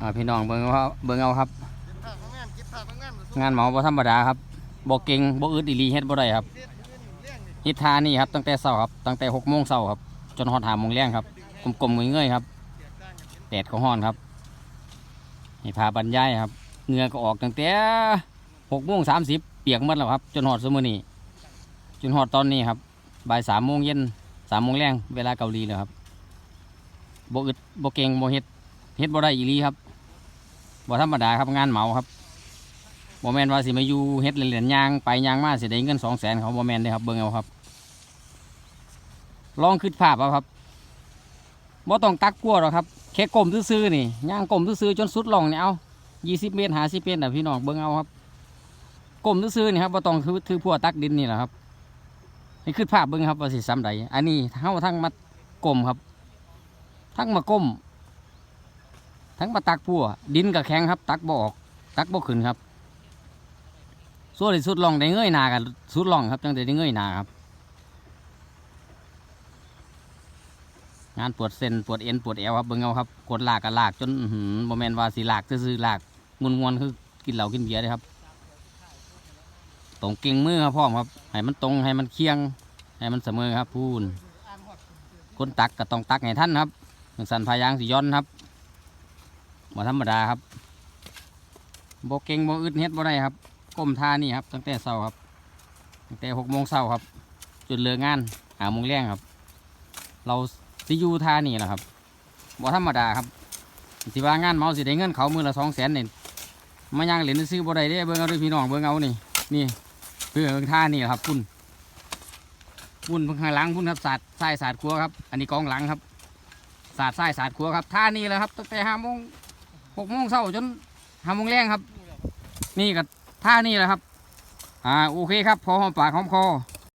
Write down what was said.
อ่าพี่น้องเบิ่งเอาเบิ่งเอาครับ เก็บผักมางานเก็บผักมางานมาสู้งานเหมาบ่ธรรมดาครับบ่เก่งบ่อึดอีหลีเฮ็ดบ่ได้ครับเฮ็ดเงินเลี้ยงนี่เฮ็ดทานี่ครับตั้งแต่เช้าครับตั้งแต่6โมงเช้าครับ จนฮอด5โมงแรงครับกลมๆเงยๆครับแตกต่างกันเห็นแดดก็ร้อนครับให้พาบรรยายครับเหงื่อก็ออกตั้งแต่6โมง30เปียกหมดแล้วครับ จนฮอดซุมื้อนี้จนฮอดตอนนี้ครับบ่าย3โมงเย็น3โมงแรงเวลาเกาหลีแล้วครับบ่อึดบ่เก่งบ่เฮ็ด เฮ็ดบ่ได้อีหลีครับบ่ธรรมดาครับงานเหมาครับบ่แมนว่าสิมาอยู่เฮ็ดเหรียญยางไปยางมาสิได้เงิน200,000เขาบ่แมนเด้ครับเบิ่งเอาครับ ลองคิดภาพเอาครับบ่ต้องตักกลัวหรอกครับแค่ก้มซื่อๆนี่ย่างก้มซื่อๆจนสุดล่องเนี่ยเอายี่สิบเมตรหาสิบเมตรนะพี่น้องเบิ่งเอาครับก้มซื่อๆนี่ครับบ่ต้องคือถือพวกตักดินนี่แหละครับนี่คือภาพเบิ่งครับว่าสิซ้ำใดอันนี้เฮาทั้งมาก้มครับ ทั้งมาก้ม ทั้งมาตักพัวดินกับแข็งครับ ตักบ่ออก ตักบ่ขึ้นครับส่วนที่สุดลองได้เงยหน้ากันสุดลองครับจังได้เงยหน้าครับ งานปวดเส้นปวดเอ็นปวดเอวครับเบิ่งเอาครับกดลากก็ลากจนหือบ่แมนว่าสิลากซื่อลากมวนๆคือกินเหล้ากินเบียร์เลยครับตรงเก่งมือครับพ่อครับให้มันตรงให้มันเคียง ให้มันเสมอครับพูนคนตักก็ต้องตักให้ท่านครับสันพายางสิย้อนครับ บ่ธรรมดาครับบ่เก่งบ่อึดเฮ็ดบ่ได้ครับก้มท่านี่ครับ ตั้งแต่เช้าครับ ตั้งแต่หกโมงเช้าครับจนเลิกงานหาโมงแรงครับ เราสิอยู่ท่านี่แหละครับบ่ธรรมดาครับสิว่างานเมาสิได้เงินเขามือละสองแสนเนี่ยมายังเหรียญซื้อบ่ได้เด้เบิ่งเอาด้วยพี่น้องเบิ่งเอานี่นี่เพื่อเบิ่งท่านี่แหละครับพุ่นพุ่นเพิ่งข้างหลังพุ่นครับสาดทรายสาดครัวครับ อันนี้กองหลังครับสาดทรายสาดครัวครับท่านี่แหละครับตั้งแต่ห้าโมง หกโมงเช้าจนห้าโมงแรงครับ นี่กับท่านี่แหละครับ อ่าโอเคครับ พอหอมปากหอมคอ